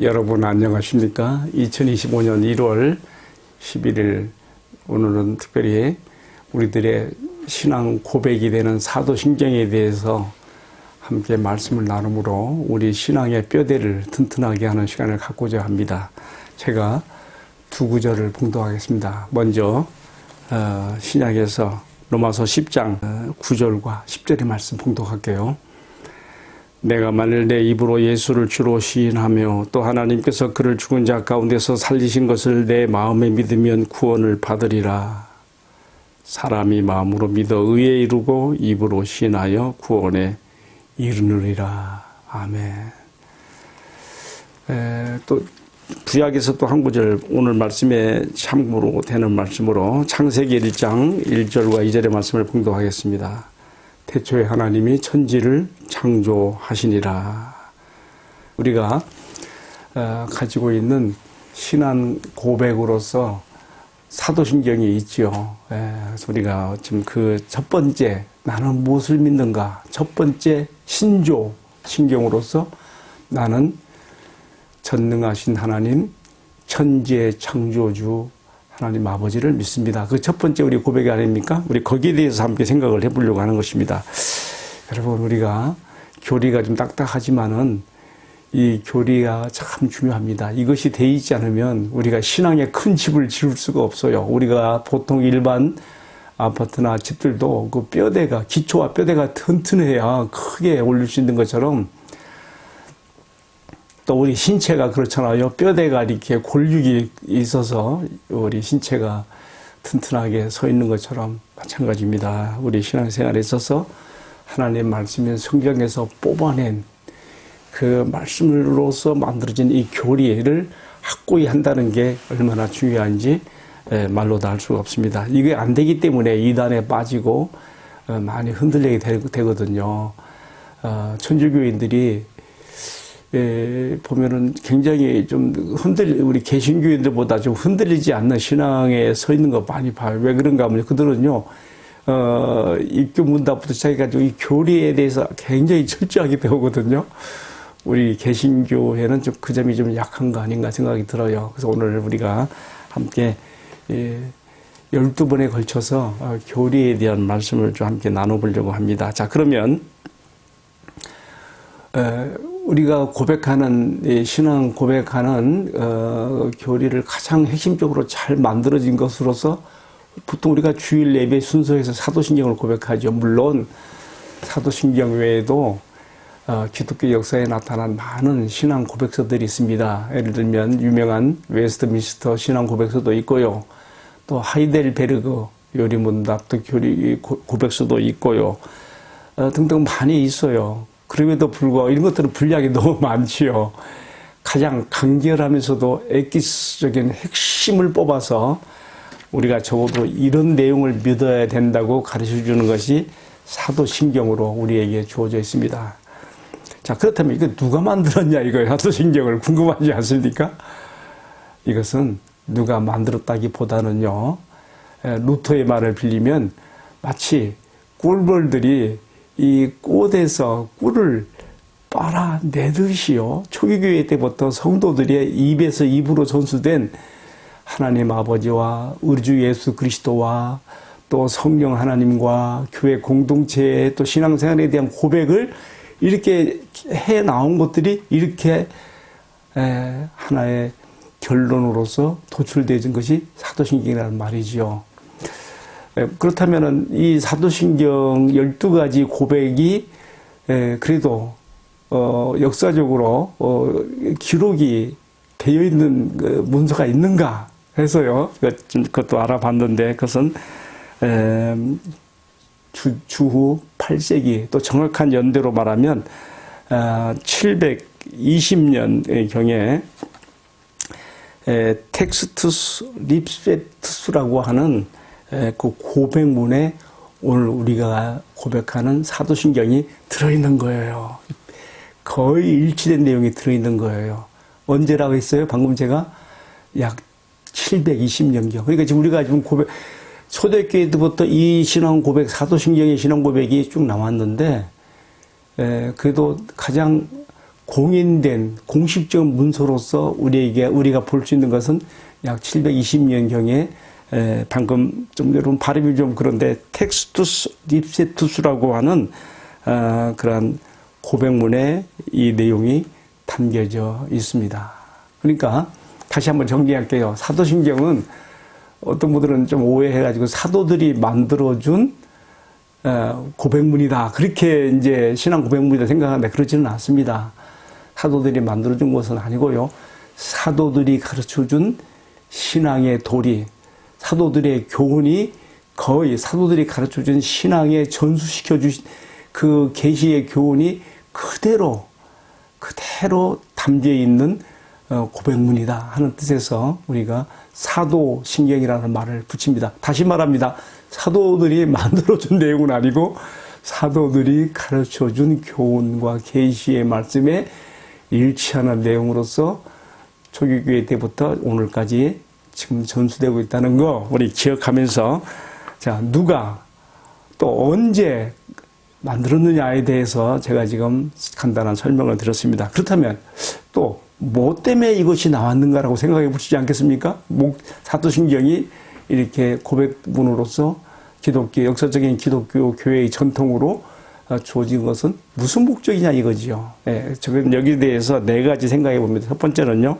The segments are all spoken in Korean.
여러분 안녕하십니까? 2025년 1월 11일 오늘은 특별히 우리들의 신앙 고백이 되는 사도신경에 대해서 함께 말씀을 나누므로 우리 신앙의 뼈대를 튼튼하게 하는 시간을 갖고자 합니다. 제가 두 구절을 봉독하겠습니다. 먼저 어, 신약에서 로마서 10장 9절과 10절의 말씀 봉독할게요. 내가 만일 내 입으로 예수를 주로 시인하며 또 하나님께서 그를 죽은 자 가운데서 살리신 것을 내 마음에 믿으면 구원을 받으리라. 사람이 마음으로 믿어 의에 이루고 입으로 시인하여 구원에 이르느리라. 아멘. 에, 또 구약에서 또 한 구절 오늘 말씀에 참고로 되는 말씀으로 창세기 1장 1절과 2절의 말씀을 봉독하겠습니다. 태초에 하나님이 천지를 창조하시니라. 우리가 어, 가지고 있는 신앙 고백으로서 사도신경이 있죠. 예, 우리가 지금 그 첫 번째 나는 무엇을 믿는가? 첫 번째 신조 신경으로서 나는 전능하신 하나님, 천지의 창조주 하나님 아버지를 믿습니다. 그 첫 번째 우리 고백이 아닙니까? 우리 거기에 대해서 함께 생각을 해보려고 하는 것입니다. 여러분, 우리가 교리가 좀 딱딱하지만은 이 교리가 참 중요합니다. 이것이 돼 있지 않으면 우리가 신앙의 큰 집을 지을 수가 없어요. 우리가 보통 일반 아파트나 집들도 그 뼈대가, 기초와 뼈대가 튼튼해야 크게 올릴 수 있는 것처럼 또 우리 신체가 그렇잖아요. 뼈대가 이렇게 골육이 있어서 우리 신체가 튼튼하게 서 있는 것처럼 마찬가지입니다. 우리 신앙생활에 있어서 하나님의 말씀인 성경에서 뽑아낸 그 말씀으로서 만들어진 이 교리를 확고히 한다는 게 얼마나 중요한지 예, 말로 다 할 수가 없습니다. 이게 안 되기 때문에 이단에 빠지고 어, 많이 흔들리게 되거든요. 어, 천주교인들이 예, 보면은 굉장히 좀 흔들, 우리 개신교인들보다 좀 흔들리지 않는 신앙에 서 있는 거 많이 봐요. 왜 그런가 하면 그들은요, 어, 입교 문답부터 시작해가지고 이 교리에 대해서 굉장히 철저하게 배우거든요. 우리 개신교회는 좀 그 점이 좀 약한 거 아닌가 생각이 들어요. 그래서 오늘 우리가 함께, 예, 12번에 걸쳐서 어, 교리에 대한 말씀을 좀 함께 나눠보려고 합니다. 자, 그러면, 에, 우리가 고백하는 신앙 고백하는 어, 교리를 가장 핵심적으로 잘 만들어진 것으로서 보통 우리가 주일 예배 순서에서 사도신경을 고백하죠. 물론 사도신경 외에도 어, 기독교 역사에 나타난 많은 신앙 고백서들이 있습니다. 예를 들면 유명한 웨스트민스터 신앙 고백서도 있고요. 또 하이델베르그 요리문답도 교리 고백서도 있고요. 어, 등등 많이 있어요. 그럼에도 불구하고 이런 것들은 분량이 너무 많지요. 가장 간결하면서도 엑기스적인 핵심을 뽑아서 우리가 적어도 이런 내용을 믿어야 된다고 가르쳐 주는 것이 사도신경으로 우리에게 주어져 있습니다. 자, 그렇다면 이거 누가 만들었냐 이거예요. 사도신경을 궁금하지 않습니까? 이것은 누가 만들었다기 보다는요. 루터의 말을 빌리면 마치 꿀벌들이 이 꽃에서 꿀을 빨아내듯이요. 초기교회 때부터 성도들의 입에서 입으로 전수된 하나님 아버지와 우주 예수 그리스도와 또 성령 하나님과 교회 공동체의 또 신앙생활에 대한 고백을 이렇게 해 나온 것들이 이렇게 하나의 결론으로서 도출되어진 것이 사도신경이라는 말이지요. 그렇다면은 이 사도신경 12가지 고백이 그래도 어 역사적으로 어 기록이 되어 있는 그 문서가 있는가 해서요. 그것도 알아봤는데 그것은 주, 주후 8세기 또 정확한 연대로 말하면 720년의 경에 텍스투스 립세투스라고 하는 그 고백문에 오늘 우리가 고백하는 사도신경이 들어있는 거예요. 거의 일치된 내용이 들어있는 거예요. 언제라고 했어요? 방금 제가 약 720년경. 그러니까 지금 우리가 지금 고백, 초대교회 때부터 이 신앙 고백, 사도신경의 신앙 고백이 쭉 나왔는데, 에, 그래도 가장 공인된 공식적 문서로서 우리에게 우리가 볼 수 있는 것은 약 720년 경에 에, 방금 좀 여러분 발음이 좀 그런데 텍스투스 립세투스라고 하는 어, 그러한 고백문에 이 내용이 담겨져 있습니다. 그러니까 다시 한번 정리할게요. 사도신경은 어떤 분들은 좀 오해해가지고 사도들이 만들어준 어, 고백문이다. 그렇게 이제 신앙 고백문이다 생각하는데 그렇지는 않습니다. 사도들이 만들어준 것은 아니고요. 사도들이 가르쳐준 신앙의 도리, 사도들의 교훈이 거의 사도들이 가르쳐 준 신앙에 전수시켜 주신 그 계시의 교훈이 그대로 그대로 담겨 있는 어, 고백문이다 하는 뜻에서 우리가 사도 신경이라는 말을 붙입니다. 다시 말합니다. 사도들이 만들어 준 내용은 아니고 사도들이 가르쳐 준 교훈과 계시의 말씀에 일치하는 내용으로서 초기교회 때부터 오늘까지 지금 전수되고 있다는 거 우리 기억하면서 자 누가 또 언제 만들었느냐에 대해서 제가 지금 간단한 설명을 드렸습니다. 그렇다면 또 뭐 때문에 이것이 나왔는가라고 생각해 보시지 않겠습니까? 목 사도신경이 이렇게 고백문으로서 기독교 역사적인 기독교 교회의 전통으로 어, 주어진 것은 무슨 목적이냐 이거지요. 예, 저는 여기에 대해서 네 가지 생각해 봅니다. 첫 번째는요.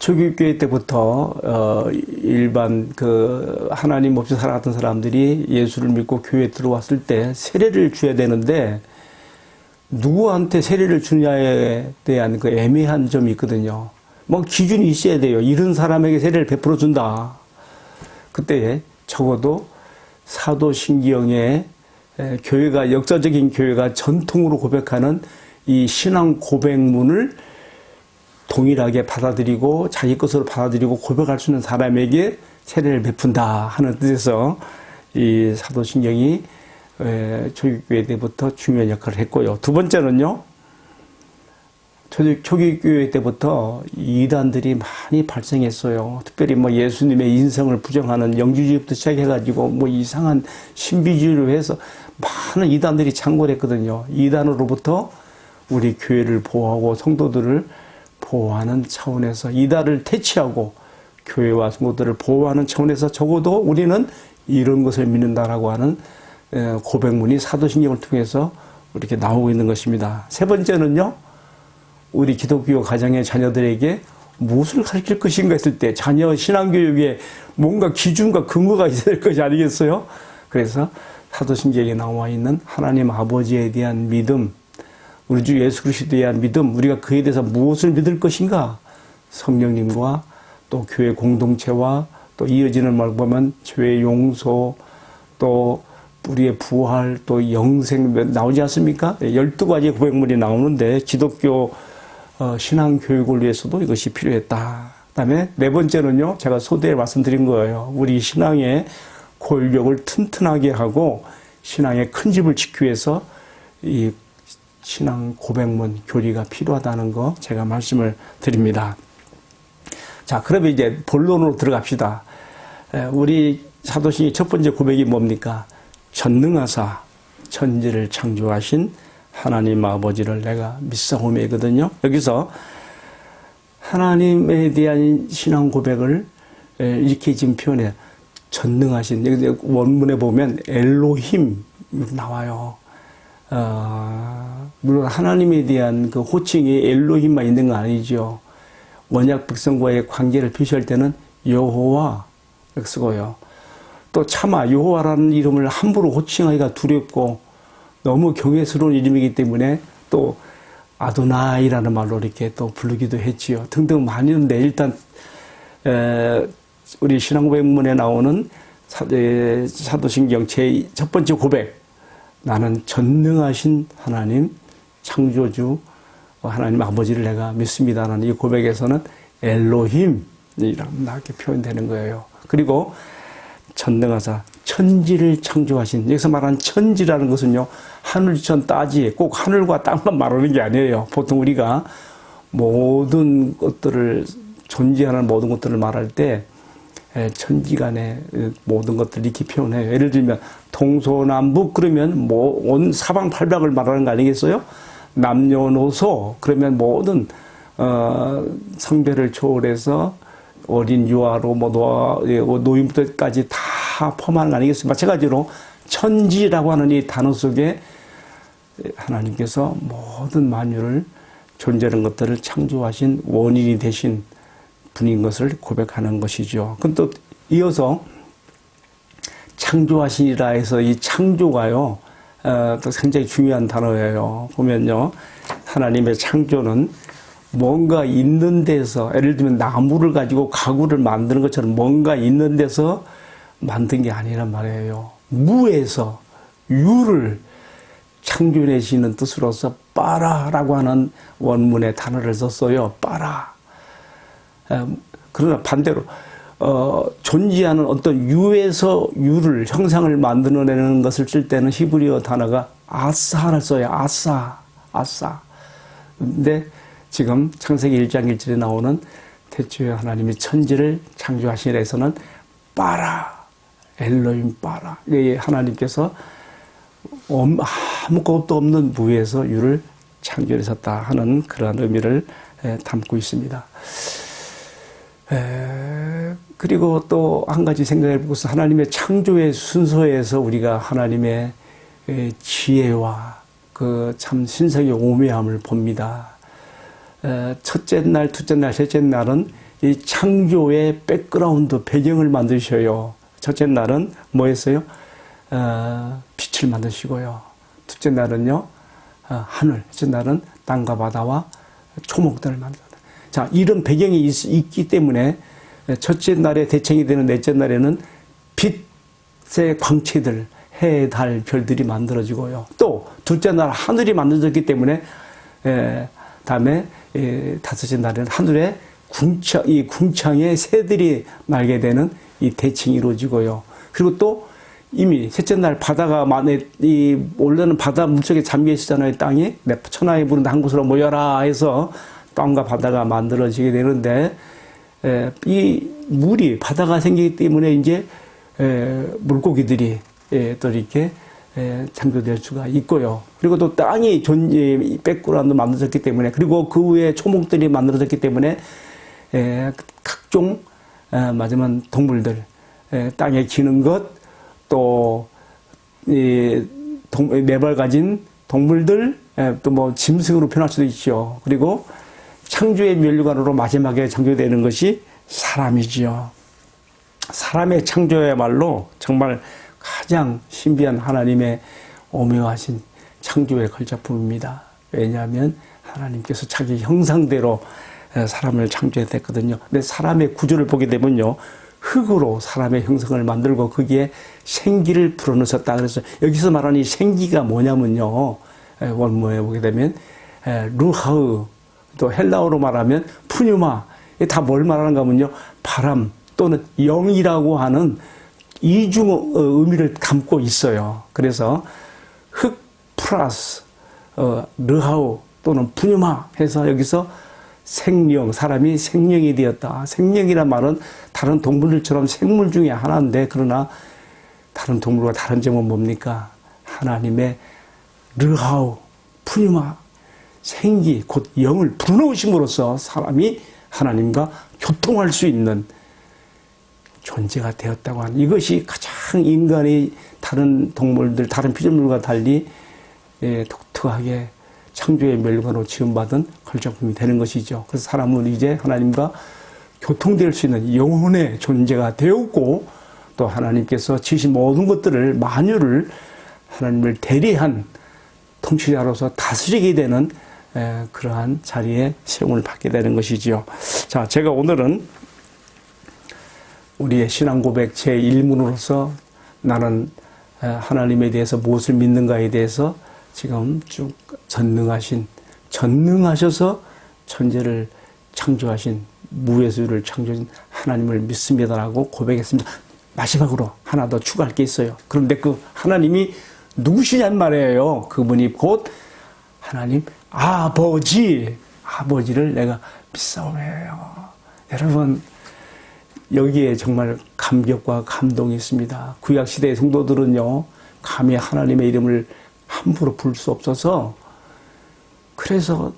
초기교회 때부터 어 일반 그 하나님 없이 살아갔던 사람들이 예수를 믿고 교회에 들어왔을 때 세례를 줘야 되는데 누구한테 세례를 주냐에 대한 그 애매한 점이 있거든요. 뭐 기준이 있어야 돼요. 이런 사람에게 세례를 베풀어 준다. 그때 적어도 사도신경의 에, 교회가 역사적인 교회가 전통으로 고백하는 이 신앙 고백문을 동일하게 받아들이고 자기 것으로 받아들이고 고백할 수 있는 사람에게 세례를 베푼다 하는 뜻에서 이 사도신경이 초기교회 때부터 중요한 역할을 했고요. 두 번째는요. 초기, 초기교회 때부터 이단들이 많이 발생했어요. 특별히 뭐 예수님의 인성을 부정하는 영주주의부터 시작해가지고 뭐 이상한 신비주의로 해서 많은 이단들이 창궐했거든요. 이단으로부터 우리 교회를 보호하고 성도들을 보호하는 차원에서 이단을 퇴치하고 교회와 성도들을 보호하는 차원에서 적어도 우리는 이런 것을 믿는다라고 하는 고백문이 사도신경을 통해서 이렇게 나오고 있는 것입니다. 세 번째는요, 우리 기독교 가정의 자녀들에게 무엇을 가르칠 것인가 했을 때 자녀 신앙교육에 뭔가 기준과 근거가 있어야 될 것이 아니겠어요? 그래서 사도신경에 나와 있는 하나님 아버지에 대한 믿음, 우리 주 예수 그리스도에 대한 믿음, 우리가 그에 대해서 무엇을 믿을 것인가? 성령님과 또 교회 공동체와 또 이어지는 말 보면 죄 용서 또 우리의 부활 또 영생 나오지 않습니까? 12가지 고백물이 나오는데 기독교 어, 신앙 교육을 위해서도 이것이 필요했다. 그다음에 네 번째는요. 제가 소대에 말씀드린 거예요. 우리 신앙의 골격을 튼튼하게 하고 신앙의 큰 집을 지키기 위해서 이 신앙 고백문 교리가 필요하다는 거 제가 말씀을 드립니다. 자, 그러면 이제 본론으로 들어갑시다. 우리 사도신의 첫 번째 고백이 뭡니까? 전능하사 천지를 창조하신 하나님 아버지를 내가 믿사오매거든요. 여기서 하나님에 대한 신앙 고백을 이렇게 지금 표현해 전능하신 원문에 보면 엘로힘 나와요. 어, 물론 하나님에 대한 그 호칭이 엘로힘만 있는 거 아니죠. 원약 백성과의 관계를 표시할 때는 여호와 쓰고요. 또 차마 여호와라는 이름을 함부로 호칭하기가 두렵고 너무 경외스러운 이름이기 때문에 또 아도나이라는 말로 이렇게 또 부르기도 했지요. 등등 있는데 일단 에, 우리 신앙고백문에 나오는 사도신경 제 첫 번째 고백 나는 전능하신 하나님 창조주 하나님 아버지를 내가 믿습니다라는 이 고백에서는 엘로힘이라고 이렇게 표현되는 거예요. 그리고 전능하사 천지를 창조하신 여기서 말하는 천지라는 것은요 하늘천 따지 꼭 하늘과 땅만 말하는 게 아니에요. 보통 우리가 모든 것들을 존재하는 모든 것들을 말할 때 천지간의 모든 것들 이렇게 표현해요. 예를 들면 동서남북 그러면 뭐 온 사방팔방을 말하는 거 아니겠어요? 남녀노소 그러면 모든 어, 성별을 초월해서 어린 유아로 뭐 노아, 예, 노인부터까지 다 포함하는 거 아니겠습니까? 마찬가지로 천지라고 하는 이 단어 속에 하나님께서 모든 만유를 존재하는 것들을 창조하신 원인이 되신 분인 것을 고백하는 것이죠. 그럼 또 이어서 창조하시니라 해서 이 창조가요, 어, 또 굉장히 중요한 단어예요. 보면요, 하나님의 창조는 뭔가 있는 데서, 예를 들면 나무를 가지고 가구를 만드는 것처럼 뭔가 있는 데서 만든 게 아니란 말이에요. 무에서 유를 창조내시는 뜻으로서 빠라라고 하는 원문의 단어를 썼어요. 빠라. 그러나 반대로 어, 존재하는 어떤 유에서 유를 형상을 만들어내는 것을 쓸 때는 히브리어 단어가 아사를 써요. 아사, 아사. 근데 지금 창세기 1장 1절에 나오는 태초에 하나님이 천지를 창조하시니라에서는 빠라, 엘로임 빠라. 이 하나님께서 아무것도 없는 무에서 유를 창조하셨다 하는 그러한 의미를 담고 있습니다. 에, 그리고 또 한 가지 생각해 보고서 하나님의 창조의 순서에서 우리가 하나님의 지혜와 그 참 신성의 오묘함을 봅니다. 에, 첫째 날, 둘째 날, 셋째 날은 이 창조의 백그라운드 배경을 만드셔요. 첫째 날은 뭐 했어요? 어, 빛을 만드시고요. 둘째 날은요, 어, 하늘. 셋째 날은 땅과 바다와 초목들을 만들어. 자, 이런 배경이 있, 기 때문에 첫째 날에 대칭이 되는 넷째 날에는 빛의 광채들, 해, 달, 별들이 만들어지고요. 또 둘째 날 하늘이 만들어졌기 때문에 에, 다음에 에, 다섯째 날에는 하늘에 궁창, 이 궁창에 새들이 날게 되는 이 대칭이 이루어지고요. 그리고 또 이미 셋째 날 바다가 만에 이 원래는 바다 물속에 잠겨 있었잖아요 땅이 천하에 부른다 한 곳으로 모여라 해서 땅과 바다가 만들어지게 되는데 에, 이 물이 바다가 생기기 때문에 이제 에, 물고기들이 에, 또 이렇게 에, 창조될 수가 있고요. 그리고 또 땅이 존재 백그라운드 만들어졌기 때문에 그리고 그 위에 초목들이 만들어졌기 때문에 에, 각종 에, 마지막 동물들 에, 땅에 기는 것또 이, 네발 가진 동물들 또뭐 짐승으로 표현할 수도 있죠. 그리고 창조의 멸류관으로 마지막에 창조되는 것이 사람이지요. 사람의 창조야말로 정말 가장 신비한 하나님의 오묘하신 창조의 걸작품입니다. 왜냐하면 하나님께서 자기 형상대로 사람을 창조했거든요. 근데 사람의 구조를 보게 되면요. 흙으로 사람의 형상을 만들고 거기에 생기를 불어넣으셨다. 그래서 여기서 말하는 이 생기가 뭐냐면요. 원문에 보게 되면 루하우 또 헬라어로 말하면 푸뉴마 다 뭘 말하는가 하면요 바람 또는 영이라고 하는 이중 어, 의미를 담고 있어요. 그래서 흑 플러스 어, 르하우 또는 푸뉴마 해서 여기서 생명 사람이 생명이 되었다. 생명이란 말은 다른 동물들처럼 생물 중에 하나인데 그러나 다른 동물과 다른 점은 뭡니까? 하나님의 르하우 푸뉴마 생기 곧 영을 불어넣으심으로써 사람이 하나님과 교통할 수 있는 존재가 되었다고 하는 이것이 가장 인간이 다른 동물들, 다른 피조물과 달리 예, 독특하게 창조의 멸관으로 지음받은 걸작품이 되는 것이죠. 그래서 사람은 이제 하나님과 교통될 수 있는 영혼의 존재가 되었고 또 하나님께서 지신 모든 것들을 만유를 하나님을 대리한 통치자로서 다스리게 되는 그러한 자리에 세움을 받게 되는 것이지요. 자, 제가 오늘은 우리의 신앙 고백 제 1문으로서 나는 하나님에 대해서 무엇을 믿는가에 대해서 지금 쭉 전능하신, 전능하셔서 천재를 창조하신, 무에서를 창조하신 하나님을 믿습니다라고 고백했습니다. 마지막으로 하나 더 추가할 게 있어요. 그런데 그 하나님이 누구시냔 말이에요. 그분이 곧 하나님 아버지, 아버지를 내가 믿사오매요. 여러분, 여기에 정말 감격과 감동이 있습니다. 구약시대의 성도들은요, 감히 하나님의 이름을 함부로 부를 수 없어서 그래서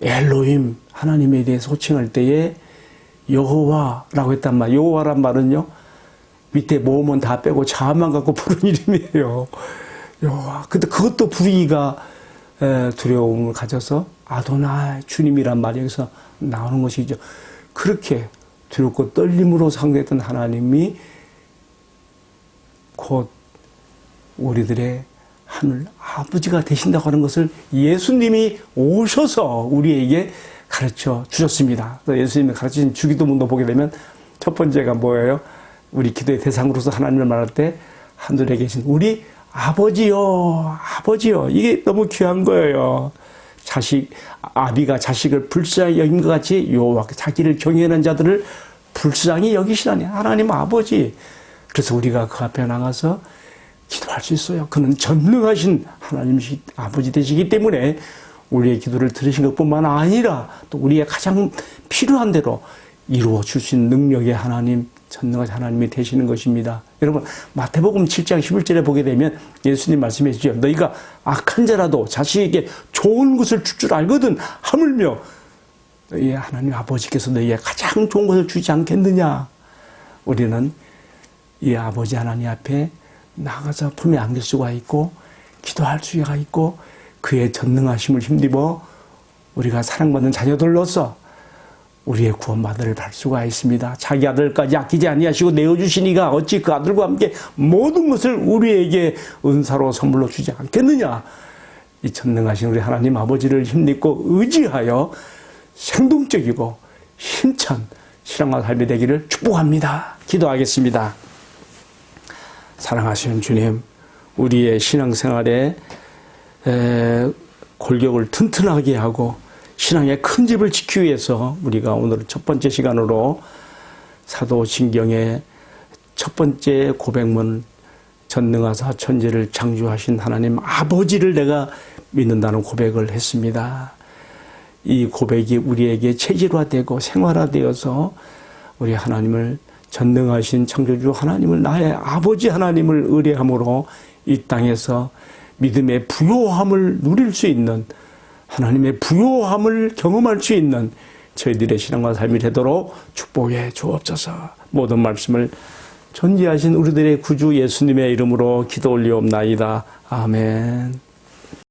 엘로임 하나님에 대해서 호칭할 때에 여호와라고 했단 말. 여호와란 말은요. 밑에 모음은 다 빼고 자만 갖고 부른 이름이에요. 여호와. 근데 그것도 부르기가 에, 두려움을 가져서 아도나이 주님이란 말이 여기서 나오는 것이죠. 그렇게 두렵고 떨림으로 상대했던 하나님이 곧 우리들의 하늘 아버지가 되신다고 하는 것을 예수님이 오셔서 우리에게 가르쳐 주셨습니다. 예수님이 가르치신 주기도문도 보게 되면 첫 번째가 뭐예요? 우리 기도의 대상으로서 하나님을 말할 때 하늘에 계신 우리 아버지요, 아버지요. 이게 너무 귀한 거예요. 자식, 아비가 자식을 불쌍히 여긴 것 같이 여호와 자기를 경외하는 자들을 불쌍히 여기시라니 하나님 아버지. 그래서 우리가 그 앞에 나가서 기도할 수 있어요. 그는 전능하신 하나님 아버지 되시기 때문에 우리의 기도를 들으신 것뿐만 아니라 또 우리의 가장 필요한 대로 이루어 주신 능력의 하나님, 전능하신 하나님이 되시는 것입니다. 여러분, 마태복음 7장 11절에 보게 되면 예수님 말씀해 주죠. 너희가 악한 자라도 자식에게 좋은 것을 줄 줄 알거든 하물며 너희의 하나님 아버지께서 너희에게 가장 좋은 것을 주지 않겠느냐. 우리는 이 아버지 하나님 앞에 나가서 품에 안길 수가 있고 기도할 수가 있고 그의 전능하심을 힘입어 우리가 사랑받는 자녀들로서 우리의 구원받을 발 수가 있습니다. 자기 아들까지 아끼지 아니하시고 내어주시니가 어찌 그 아들과 함께 모든 것을 우리에게 은사로 선물로 주지 않겠느냐. 이 전능하신 우리 하나님 아버지를 힘입고 의지하여 생동적이고 힘찬 신앙과 삶이 되기를 축복합니다. 기도하겠습니다. 사랑하시는 주님, 우리의 신앙생활에 에, 골격을 튼튼하게 하고 신앙의 큰 집을 지키기 위해서 우리가 오늘 첫 번째 시간으로 사도신경의 첫 번째 고백문 전능하사 천지를 창조하신 하나님 아버지를 내가 믿는다는 고백을 했습니다. 이 고백이 우리에게 체질화되고 생활화되어서 우리 하나님을 전능하신 창조주 하나님을 나의 아버지 하나님을 의뢰함으로 이 땅에서 믿음의 부요함을 누릴 수 있는 하나님의 부요함을 경험할 수 있는 저희들의 신앙과 삶이 되도록 축복해 주옵소서. 모든 말씀을 존재하신 우리들의 구주 예수님의 이름으로 기도 올리옵나이다. 아멘.